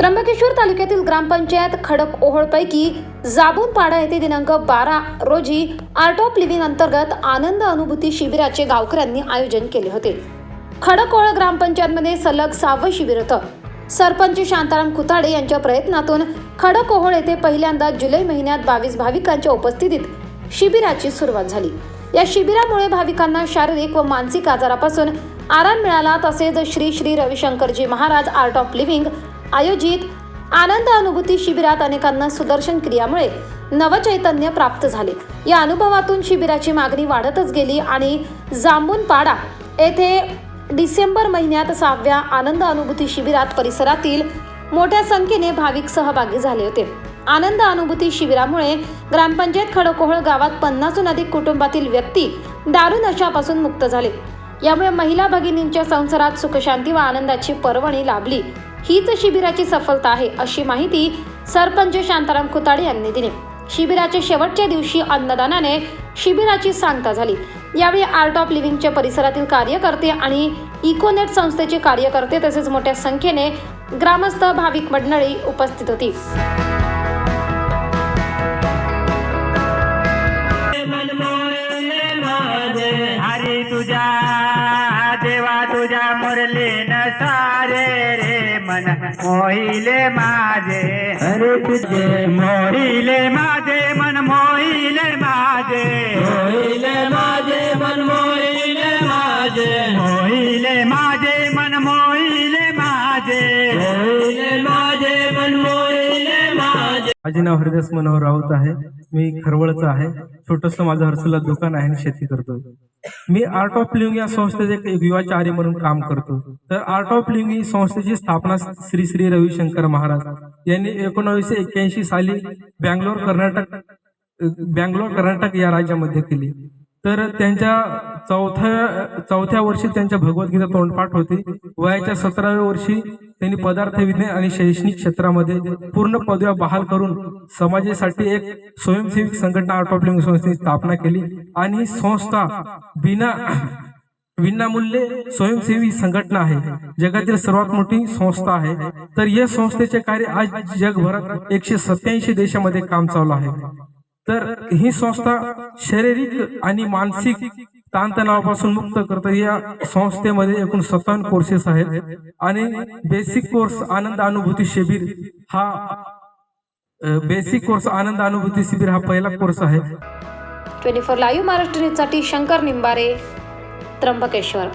त्र्यंबकेश्वर तालुक्यातील ग्रामपंचायत खडक ओहळपैकी जाबूनपाडा येथे दिनांक बारा रोजी आर्ट ऑफ लिव्हिंग अंतर्गत आनंद अनुभूती शिबिराचे गावकऱ्यांनी आयोजन केले होते. खडकोळ ग्रामपंचायतमध्ये सलग सहावं शिबिर होतं. सरपंच शांताराम खुताडे यांच्या प्रयत्नातून खडकोहोळ येथे पहिल्यांदा जुलै महिन्यात बावीस भाविकांच्या उपस्थितीत शिबिराची सुरुवात झाली. या शिबिरामुळे भाविकांना शारीरिक व मानसिक आजारापासून आराम मिळाला तसेच श्री श्री रविशंकरजी महाराज आर्ट ऑफ लिव्हिंग आयोजित आनंद अनुभूती शिबिरात अनेकांना सुदर्शन क्रियामुळे नवचैतन्य प्राप्त झाले. या अनुभवातून शिबिराची मागणी वाढतच गेली आणि जांबूनपाडा येथे डिसेंबर महिन्यात सहाव्या आनंद अनुभूती शिबिरात परिसरातील मोठ्या संख्येने भाविक सहभागी झाले होते. आनंद अनुभूती शिबिरामुळे ग्रामपंचायत खडकोहळ गावात पन्नासहून अधिक कुटुंबातील व्यक्ती दारू नशापासून मुक्त झाले. यामुळे महिला भगिनींच्या संसारात सुखशांती व आनंदाची पर्वणी लाभली. हीच शिबिराची सफलता आहे अशी माहिती सरपंच शांताराम खुताडे यांनी दिली. शिबिराच्या शेवटच्या दिवशी अन्नदानाने शिबिराची सांगता झाली. यावेळी आर्ट ऑफ लिव्हिंगच्या परिसरातील कार्यकर्ते आणि इकोनेट संस्थेचे कार्यकर्ते तसेच मोठ्या संख्येने ग्रामस्थ भाविक मंडळी उपस्थित होती. तुझ्या मुरली न सारे रे मन मोहिले माझे। अरे तुझे मोहिले माझे मन मोहिले माझे। मोहिले माझे मन मोहिले माझे। मोहिले माझे मन मोहिले माझे। माझे नाव हरिदास मनोहर राऊत आहे. मी खरवळचं आहे. छोटस माझं हर्सुला दुकान आहे आणि शेती करतो मी आर्ट ऑफ लिव्हिंग या संस्थेचे एक युवाचार्य म्हणून काम करतो. तर आर्ट ऑफ लिव्हिंग ही संस्थेची स्थापना श्री श्री रविशंकर महाराज यांनी एकोणावीसशे एक्क्याऐंशी साली बँगलोर कर्नाटक बँगलोर कर्नाटक या राज्यामध्ये केली. तर त्यांच्या चौथ्या चौथ्या वर्षी त्यांच्या भगवद्गीता तोंडपाठ होती. वयाच्या सतराव्या वर्षी त्यांनी पदार्थ विज्ञान आणि शैक्षणिक क्षेत्रामध्ये पूर्ण पदव्या बहाल करून समाजासाठी एक स्वयंसेवी संघटना आर्ट ऑफ लिव्हिंग संस्थेची स्थापना केली आणि ही संस्था बिना विनामूल्य स्वयंसेवी संघटना आहे. जगातील सर्वात मोठी संस्था आहे. तर या संस्थेचे कार्य आज जगभरात एकशे सत्याऐंशी देशामध्ये काम चालू आहे. तर ही संस्था शारीरिक आणि मानसिक ताणतणावापासून मुक्त करतं या संस्थेमध्ये एकूण सत्तावन्न कोर्सेस आहेत. आणि बेसिक कोर्स आनंद अनुभूती शिबिर हा बेसिक कोर्स आनंद अनुभूती शिबिर हा पहिला कोर्स आहे. ट्वेंटी फोर लाईव्ह महाराष्ट्र न्यूजसाठी शंकर निंबारे त्र्यंबकेश्वर.